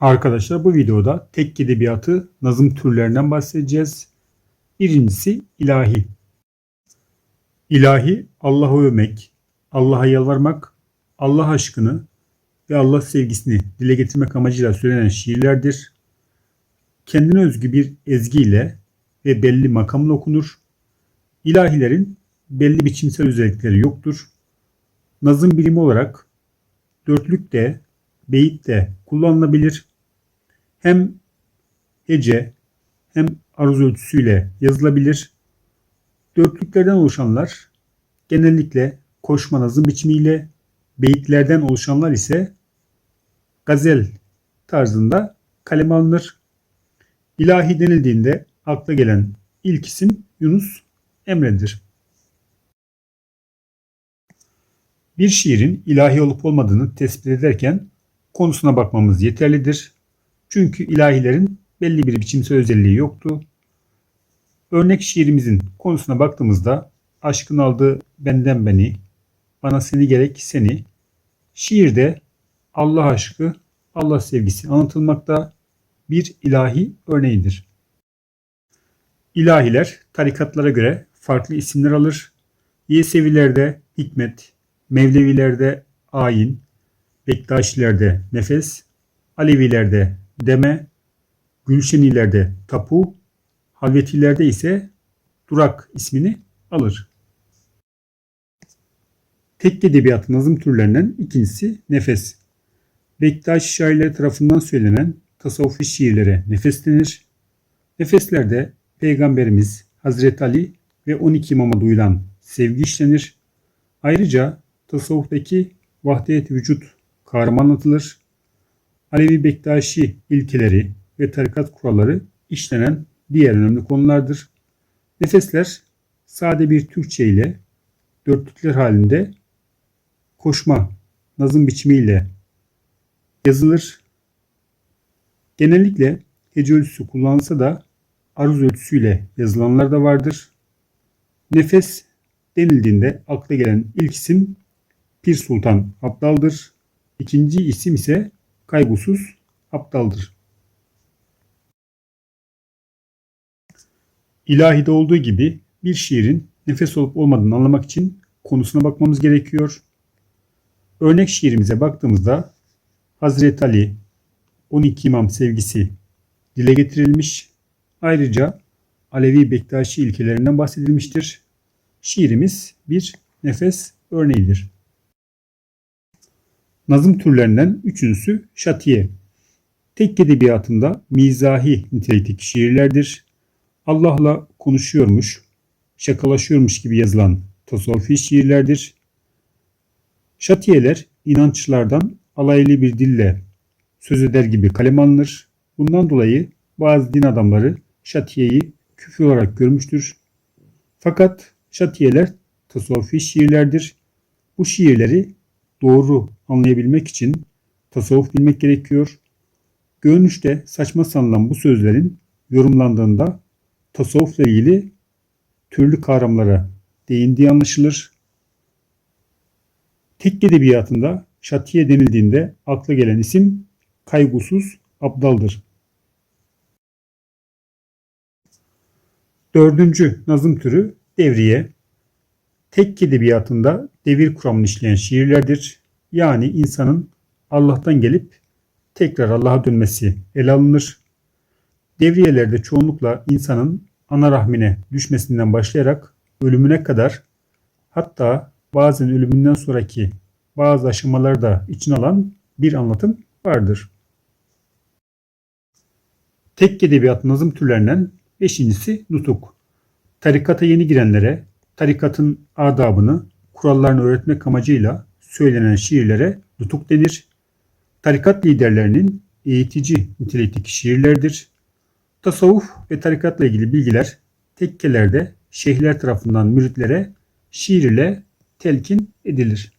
Arkadaşlar bu videoda tek edebiyatı nazım türlerinden bahsedeceğiz. Birincisi ilahi. İlahi Allah'ı övmek, Allah'a yalvarmak, Allah aşkını ve Allah sevgisini dile getirmek amacıyla söylenen şiirlerdir. Kendine özgü bir ezgiyle ve belli makamla okunur. İlahilerin belli biçimsel özellikleri yoktur. Nazım birimi olarak dörtlük de, beyit de kullanılabilir. Hem hece hem aruz ölçüsüyle yazılabilir. Dörtlüklerden oluşanlar genellikle koşma nazım biçimiyle, beyitlerden oluşanlar ise gazel tarzında kaleme alınır. İlahi denildiğinde akla gelen ilk isim Yunus Emre'dir. Bir şiirin ilahi olup olmadığını tespit ederken konusuna bakmamız yeterlidir. Çünkü ilahilerin belli bir biçimsel özelliği yoktu. Örnek şiirimizin konusuna baktığımızda aşkın aldığı benden beni, bana seni gerek seni, şiirde Allah aşkı, Allah sevgisi anlatılmakta bir ilahi örneğidir. İlahiler tarikatlara göre farklı isimler alır. Yesevilerde hikmet, Mevlevilerde ayin, Bektaşilerde nefes, Alevilerde deme, Gülşenilerde tapu, Halvetilerde ise durak ismini alır. Tek edebiyatı nazım türlerinden ikincisi nefes. Bektaş şairleri tarafından söylenen tasavvufi şiirlere nefes denir. Nefeslerde Peygamberimiz Hazreti Ali ve 12 imama duyulan sevgi işlenir. Ayrıca tasavvuftaki vahdet vücut kavramı anlatılır. Alevi Bektaşi ilkeleri ve tarikat kuralları işlenen diğer önemli konulardır. Nefesler sade bir Türkçe ile dörtlükler halinde koşma, nazım biçimiyle yazılır. Genellikle hece ölçüsü kullanılsa da aruz ölçüsüyle yazılanlar da vardır. Nefes denildiğinde akla gelen ilk isim Pir Sultan Abdal'dır. İkinci isim ise kaygusuz Abdal'dır. İlahide olduğu gibi bir şiirin nefes olup olmadığını anlamak için konusuna bakmamız gerekiyor. Örnek şiirimize baktığımızda Hazreti Ali 12 imam sevgisi dile getirilmiş. Ayrıca Alevi Bektaşi ilkelerinden bahsedilmiştir. Şiirimiz bir nefes örneğidir. Nazım türlerinden üçüncüsü şatiye. Tek edebiyatında mizahi nitelikteki şiirlerdir. Allah'la konuşuyormuş, şakalaşıyormuş gibi yazılan tasavvufi şiirlerdir. Şatiyeler inançlardan alaylı bir dille söz eder gibi kalem alınır. Bundan dolayı bazı din adamları şatiyeyi küfür olarak görmüştür. Fakat şatiyeler tasavvufi şiirlerdir. Bu şiirleri doğru anlayabilmek için tasavvuf bilmek gerekiyor. Görünüşte saçma sanılan bu sözlerin yorumlandığında tasavvufla ilgili türlü kavramlara değindiği anlaşılır. Tek edebiyatında şatiye denildiğinde akla gelen isim kaygusuz abdaldır. Dördüncü nazım türü devriye. Tek edebiyatında devir kuramını işleyen şiirlerdir. Yani insanın Allah'tan gelip tekrar Allah'a dönmesi ele alınır. Devriyelerde çoğunlukla insanın ana rahmine düşmesinden başlayarak ölümüne kadar hatta bazen ölümünden sonraki bazı aşamaları da için alan bir anlatım vardır. Tek edebiyat nazım türlerinden beşincisi nutuk. Tarikata yeni girenlere tarikatın adabını, kurallarını öğretmek amacıyla söylenen şiirlere nutuk denir. Tarikat liderlerinin eğitici nitelikteki şiirlerdir. Tasavvuf ve tarikatla ilgili bilgiler tekkelerde şeyhler tarafından müritlere şiir ile telkin edilir.